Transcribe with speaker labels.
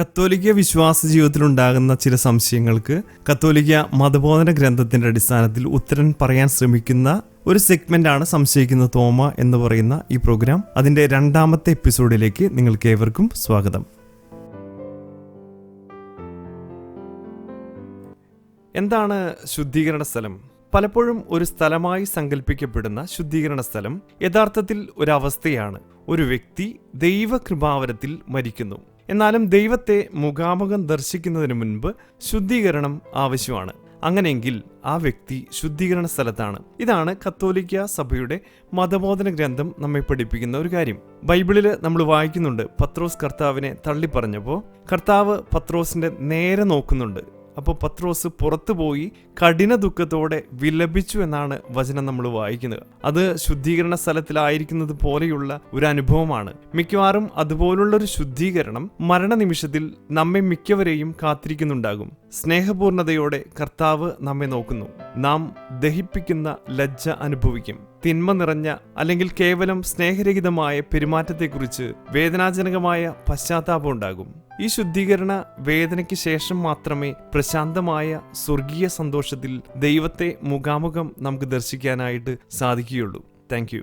Speaker 1: കത്തോലിക്ക വിശ്വാസ ജീവിതത്തിൽ ഉണ്ടാകുന്ന ചില സംശയങ്ങൾക്ക് കത്തോലിക്ക മതബോധന ഗ്രന്ഥത്തിന്റെ അടിസ്ഥാനത്തിൽ ഉത്തരം പറയാൻ ശ്രമിക്കുന്ന ഒരു സെഗ്മെന്റ് ആണ് സംശയിക്കുന്ന തോമ എന്ന് പറയുന്ന ഈ പ്രോഗ്രാം. അതിന്റെ രണ്ടാമത്തെ എപ്പിസോഡിലേക്ക് നിങ്ങൾക്ക് ഏവർക്കും സ്വാഗതം. എന്താണ് ശുദ്ധീകരണ സ്ഥലം? പലപ്പോഴും ഒരു സ്ഥലമായി സങ്കല്പിക്കപ്പെടുന്ന ശുദ്ധീകരണ സ്ഥലം യഥാർത്ഥത്തിൽ ഒരവസ്ഥയാണ്. ഒരു വ്യക്തി ദൈവകൃപാവരത്തിൽ മരിക്കുന്നു. എന്നാലും ദൈവത്തെ മുഖാമുഖം ദർശിക്കുന്നതിന് മുൻപ് ശുദ്ധീകരണം ആവശ്യമാണ്. അങ്ങനെയെങ്കിൽ ആ വ്യക്തി ശുദ്ധീകരണ സ്ഥലത്താണ്. ഇതാണ് കത്തോലിക്ക സഭയുടെ മതബോധന ഗ്രന്ഥം നമ്മെ പഠിപ്പിക്കുന്ന ഒരു കാര്യം. ബൈബിളിൽ നമ്മൾ വായിക്കുന്നുണ്ട്. പത്രോസ് കർത്താവിനെ തള്ളിപ്പറഞ്ഞപ്പോൾ കർത്താവ് പത്രോസിന്റെ നേരെ നോക്കുന്നുണ്ട്. അപ്പോൾ പത്രോസ് പുറത്തു പോയി കഠിന ദുഃഖത്തോടെ വിലപിച്ചു എന്നാണ് വചനം നമ്മൾ വായിക്കുന്നത്. അത് ശുദ്ധീകരണ സ്ഥലത്തിലായിരിക്കുന്നത് പോലെയുള്ള ഒരു അനുഭവമാണ്. മിക്കവാറും അതുപോലുള്ള ഒരു ശുദ്ധീകരണം മരണനിമിഷത്തിൽ നമ്മെ മിക്കവരെയും കാത്തിരിക്കുന്നുണ്ടാകും. സ്നേഹപൂർണതയോടെ കർത്താവ് നമ്മെ നോക്കുന്നു. നാം ദഹിപ്പിക്കുന്ന ലജ്ജ അനുഭവിക്കും. തിന്മ നിറഞ്ഞ അല്ലെങ്കിൽ കേവലം സ്നേഹരഹിതമായ പെരുമാറ്റത്തെക്കുറിച്ച് വേദനാജനകമായ പശ്ചാത്താപം ഉണ്ടാകും. ഈ ശുദ്ധീകരണ വേദനയ്ക്ക് ശേഷം മാത്രമേ പ്രശാന്തമായ സ്വർഗീയ സന്തോഷത്തിൽ ദൈവത്തെ മുഖാമുഖം നമുക്ക് ദർശിക്കാനായിട്ട് സാധിക്കുകയുള്ളൂ. താങ്ക്